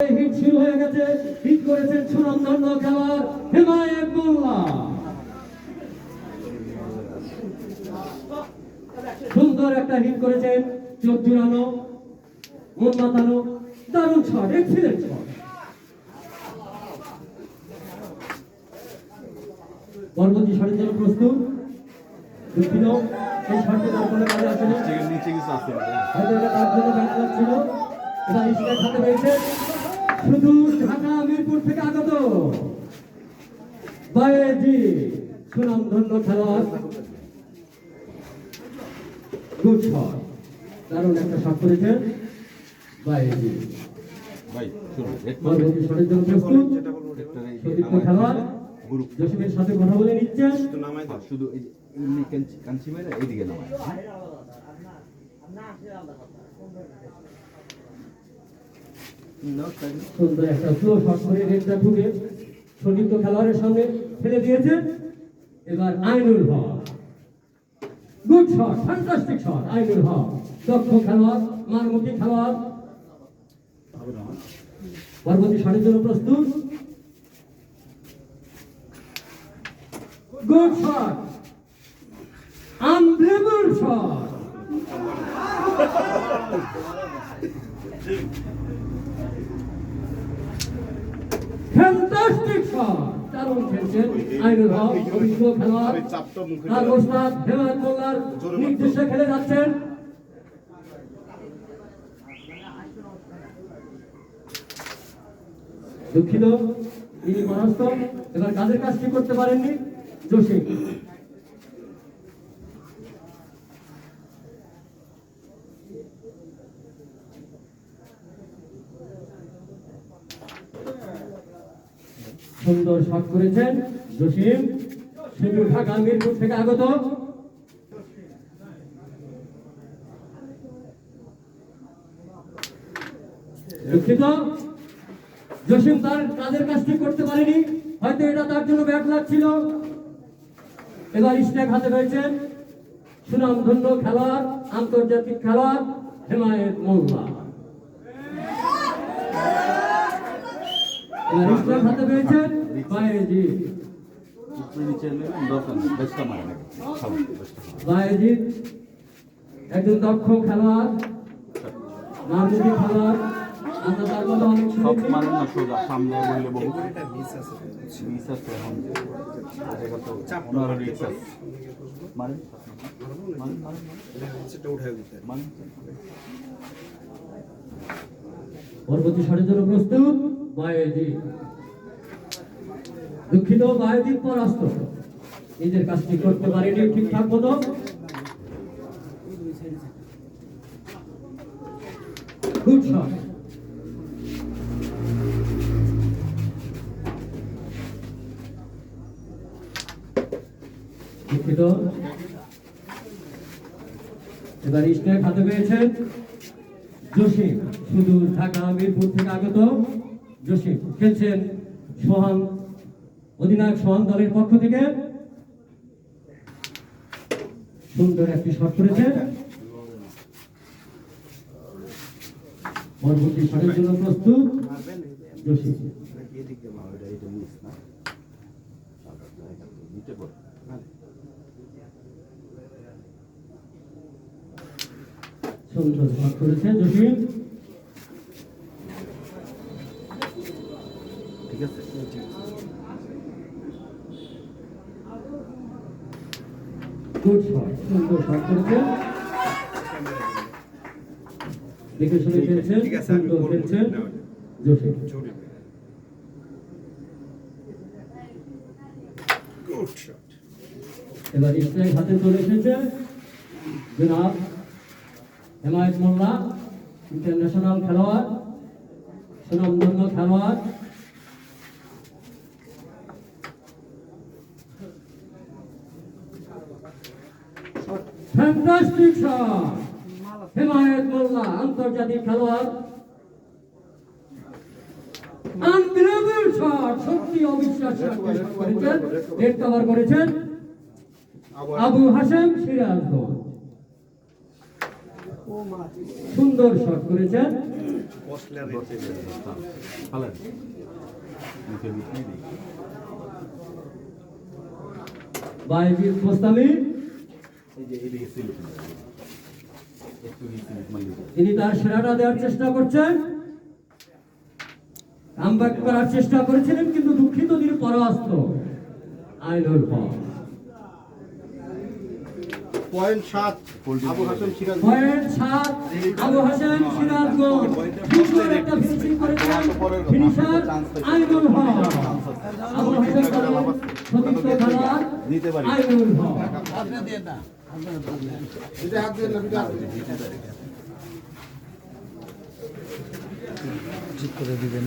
Hit শুরু হয়ে গেছে। হিট করেছেন সুনন্দন্য খেলোয়াড় হেমায়েত মোল্লা। সুন্দর একটা হিট করেছেন চোখ জুড়ানো মন মাতানো দারুণ শট এক্সিলেন্ট শট পরবর্তী শটের জন্য প্রস্তুত। দুঃখিত এই শটটি তার কোনো কাজে আসেনি। হয়তো এটা তার জন্য ব্যাট লাগছিল এটা ইস্টের হাতে পেয়েছে শুধু ঢাকা মিরপুর থেকে আগত বায়েজি সুনাম ধন্য খেলোয়াড় গুড শট দারুণ একটা শট করেছেন বায়েজি। সাথে কথা বলে নিচ্ছেন। শুধু এই যে এমনি কাঞ্চি- মেরে এইদিকে নামায়। হ্যাঁ? সুন্দর একটা স্লো শট খেলোয়াড়ের সঙ্গে ফেলে দিয়েছে। এবার Ainul Haq. Good shot fantastic shot Ainul Haq. দক্ষ খেলোয়াড়, মারমুখী খেলোয়াড়। পরবর্তী শটের জন্য প্রস্তুত। Good shot unbelievable shot fantastic shot দারুণ খেলছেন আইনুল হক অভিজ্ঞ খেলোয়াড় তার ওস্তাদ মোল্লার নির্দেশে খেলে যাচ্ছেন। দুঃখিত তিনি পরাস্ত এবার কাদের কাজটি করতে পারেননি জোশী। সুন্দর শট করেছেন। জসিম শুধু ঢাকা, মিরপুর থেকে আগত। দুঃখিত। জসিম তার কাজের কাজটি করতে পারেনি। হয়তো এটা তার জন্য ব্যাট লাগছিল এবার স্ট্যাক হাতে রয়েছেন সুনামধন্য খেলোয়াড়, আন্তর্জাতিক খেলোয়াড় হেমায়েত মোল্লা একজন দক্ষ খেলোয়াড় খেলোয়াড় আমরা তার কথা অনেক সব শুনেছি মারেন না সোজা সামনে বললে বহু। মিস আছে এখন। জায়গা তো ওনারও রিক্স আছে। মারেন মারেন মারেন মারেন পরবর্তী জন্য প্রস্তুত। দুঃখিত বায়েজিৎ পরাস্ত। নিজের কাজটি করতে পারেনি ঠিকঠাক মতো এবার স্ট্যাক হাতে পেয়েছেন জসিম। শুধু ঢাকা, মিরপুর থেকে আগত জসিম খেলছেন সোহান, অধিনায়ক সোহান দলের পক্ষ থেকে। সুন্দর একটি শট করেছে। পরবর্তী শটের জন্য প্রস্তুত জসিম সুন্দর শট করেছে জসিম ঠিক আছে? দেখে শুনে খেলছেন সুন্দর খেলছেন shot. এবার স্ট্রাইক হাতে চলে এসেছে। জনাব হেমায়ত মোল্লা ইন্টারন্যাশনাল খেলোয়াড় সুনামধন্য খেলোয়াড়। শট হেমায়ত মোল্লা, আন্তর্জাতিক খেলোয়াড়। আনবিলিভেবল শট সত্যি অবিশ্বাস্য করেছেন রেড কভার করেছেন আবু হাসেম সিরাজগঞ্জ সুন্দর শট করেছেন। বসলে আর তিনি তার সেরাটা দেওয়ার চেষ্টা করছেন। কামব্যাক করার চেষ্টা করেছিলেন কিন্তু দুঃখিত তিনি পরাস্ত। আইনুল পয়েন্ট সাত আবু হাসান সিরাজ পয়েন্ট সাত আবু হাসান সিরাজগঞ্জ। সুন্দর একটা ফিনিশিং করেছেন ফিনিশার আইনুল হক আবু হাসান সতীর্থ খেলোয়াড় নিতে পারি। আইনুল হক হাত দিয়ে না ঠিক করে দিবেন